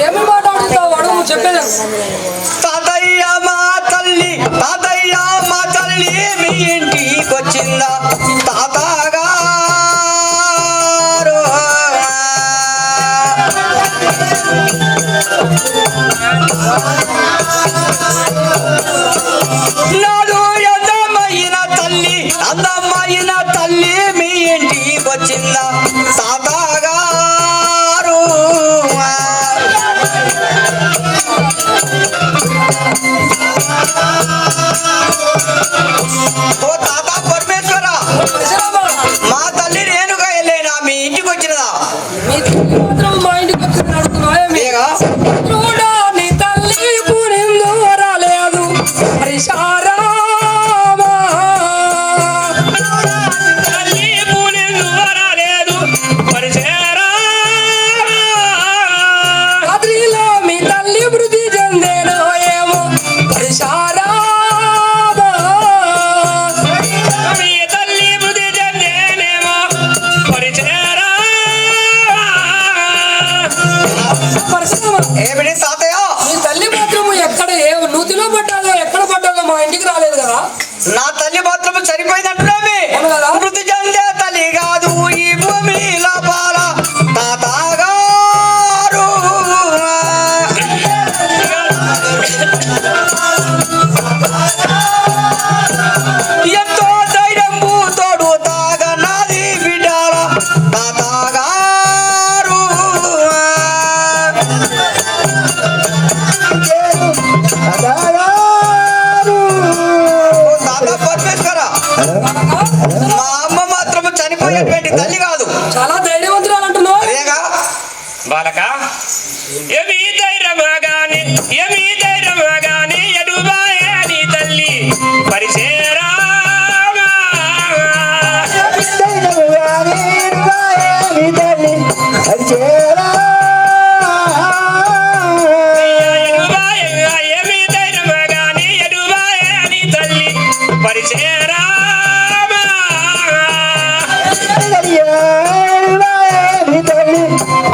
ఏమి మాట్లాడుతావు అడుగు తల్లి తాతయ్య మా తల్లి మీ ఇంటికి వచ్చిందా తాతగారు. నాడు అందమైన తల్లి అందమైన తల్లి Oh, మా అమ్మ మాత్రము చనిపోయేటువంటి తల్లి కాదు. చాలా ధైర్యవంతురాలు అంటున్నావు బాలక ఏమి ధైర్యమా గాని ఎడుబాయే తల్లి పరిచేరా? పరిచే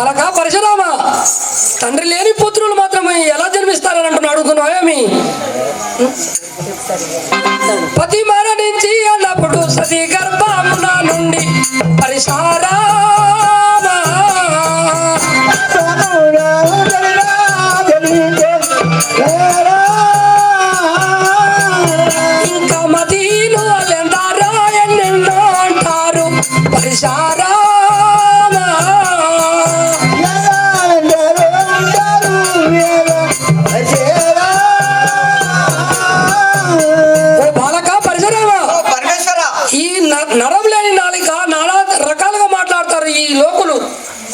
బాలక పరశురామ. తండ్రి లేని పుత్రులు మాత్రమే ఎలా జన్మిస్తారని అంటున్నా అడుగుతున్నావేమి పతి మరణించి అన్నప్పుడు సతీ గర్భమున నుండి పరిసారా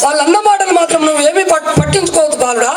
వాళ్ళు అన్న మాటలు మాత్రం నువ్వు ఏమీ పట్టించుకోవద్దు బాలుడా.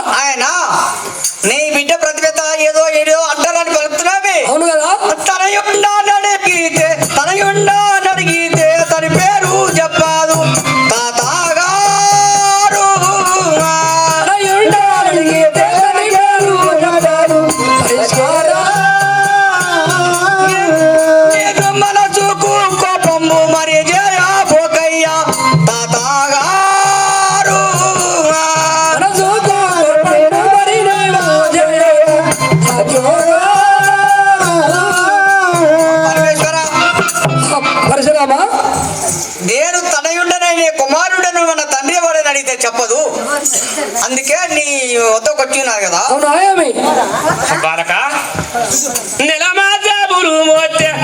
చెప్పదు. అందుకే నీ వద్ద కొట్టున్నారు కదా. బాలక? నెల మాతాబులు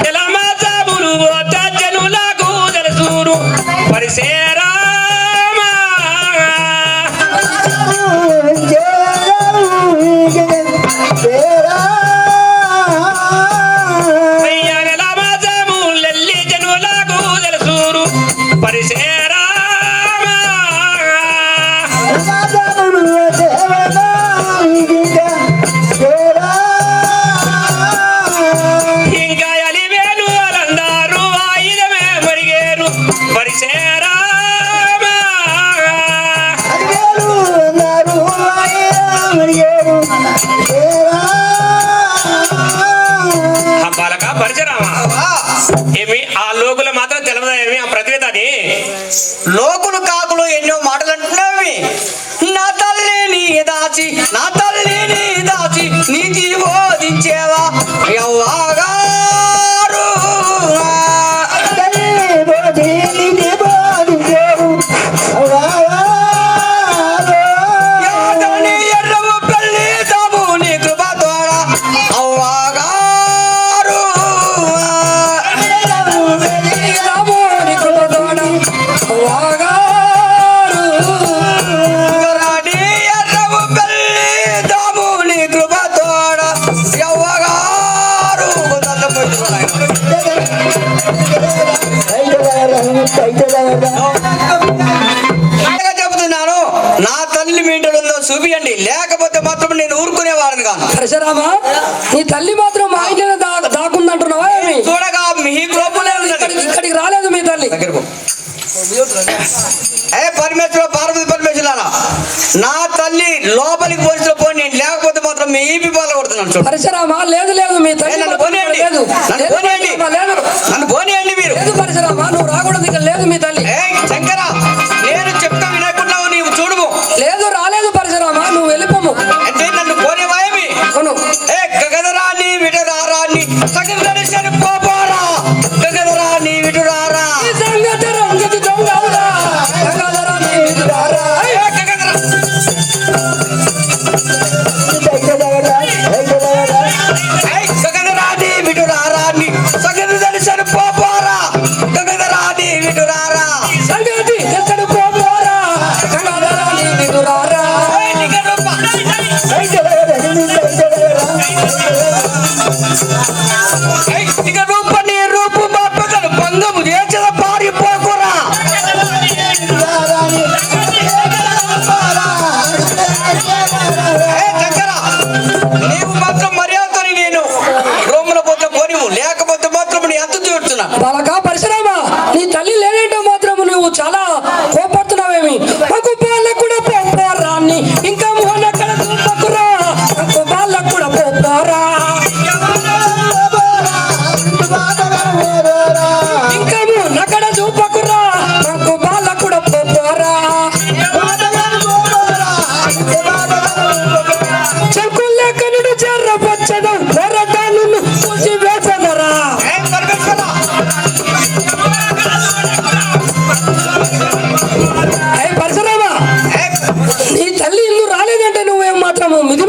ఎలా మాతాబులు జనులకు తెలుసు పరిసే లోకులు కాదు తల్లి మీ ఇంటలో ఉందో చూపియండి. లేకపోతే మాత్రం నేను ఊరుకునేవాడిని కాను పరశురామా నీ తల్లి మాత్రం మా ఇంట్లో దాకుందంటున్నావా చూడగా మీ కోపలే ఇక్కడికి రాలేదు మీ తల్లి. దగ్గరకు ఏ పరమేశ్వర పార్వతి పరమేశ్వర నా తల్లి లోపలికి పోలీసులు పోయి నేను లేకపోతే మాత్రం మీ ఈపి పాల కొడుతున్నాను పరశురామా లేదు లేదు మీ తల్లి నన్ను పోనీయండి. లేదు. నన్ను పోనీయండి. నన్ను పోనీయండి మీరు. లేదు పరశురామా నువ్వు రాకూడదు ఇక్కడ లేదు మీ తల్లి. ఏ శంకరా కార్యక్రమం మిగిలి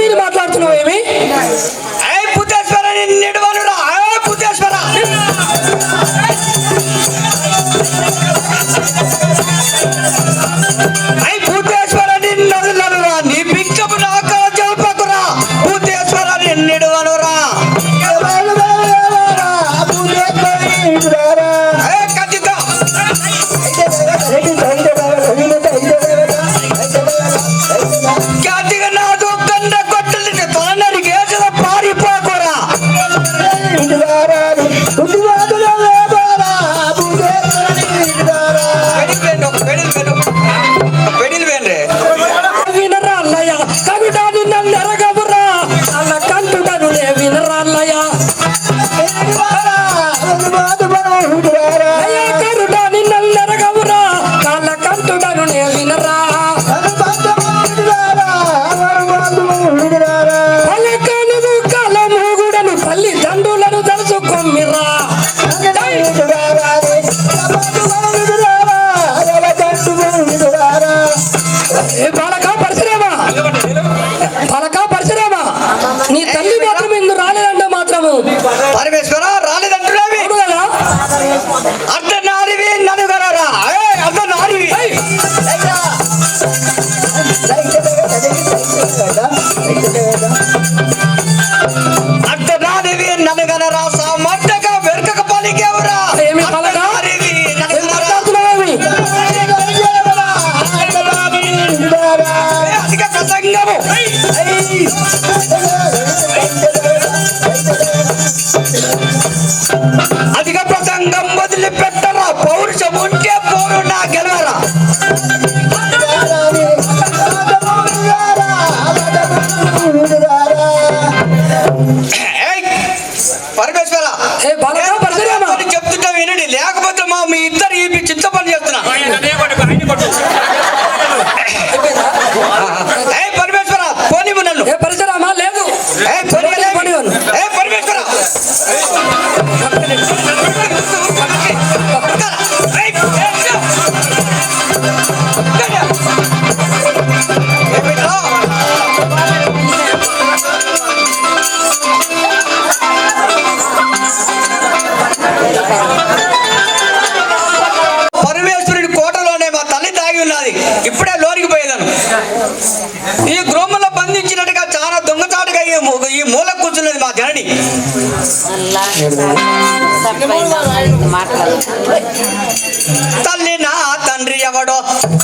తల్లి నా తండ్రి ఎవడో?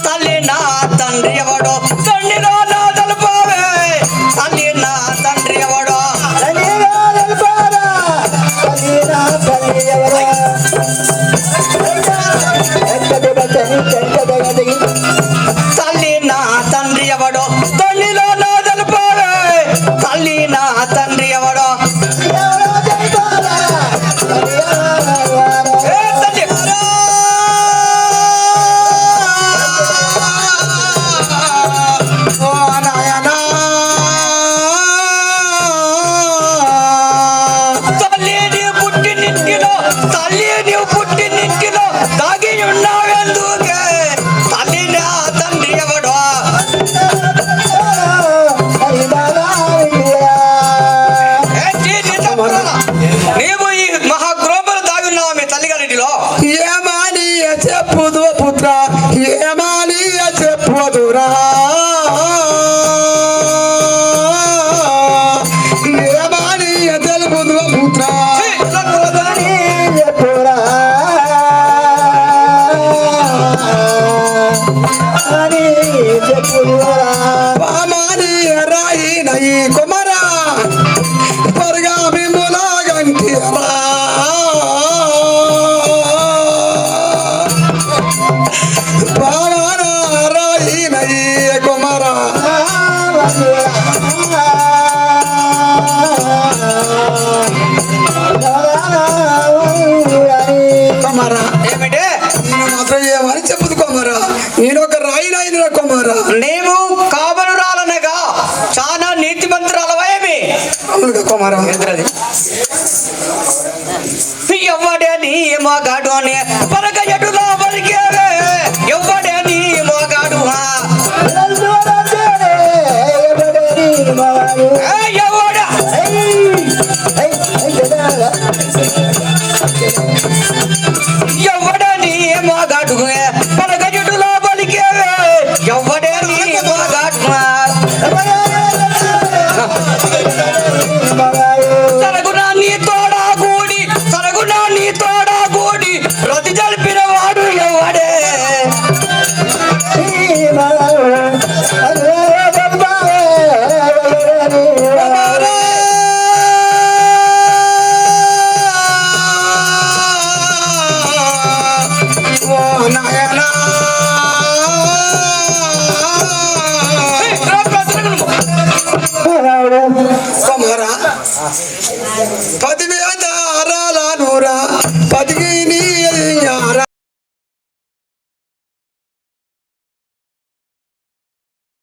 తల్లి నా తండ్రి ఎవడో? Oh, Anna. cámara.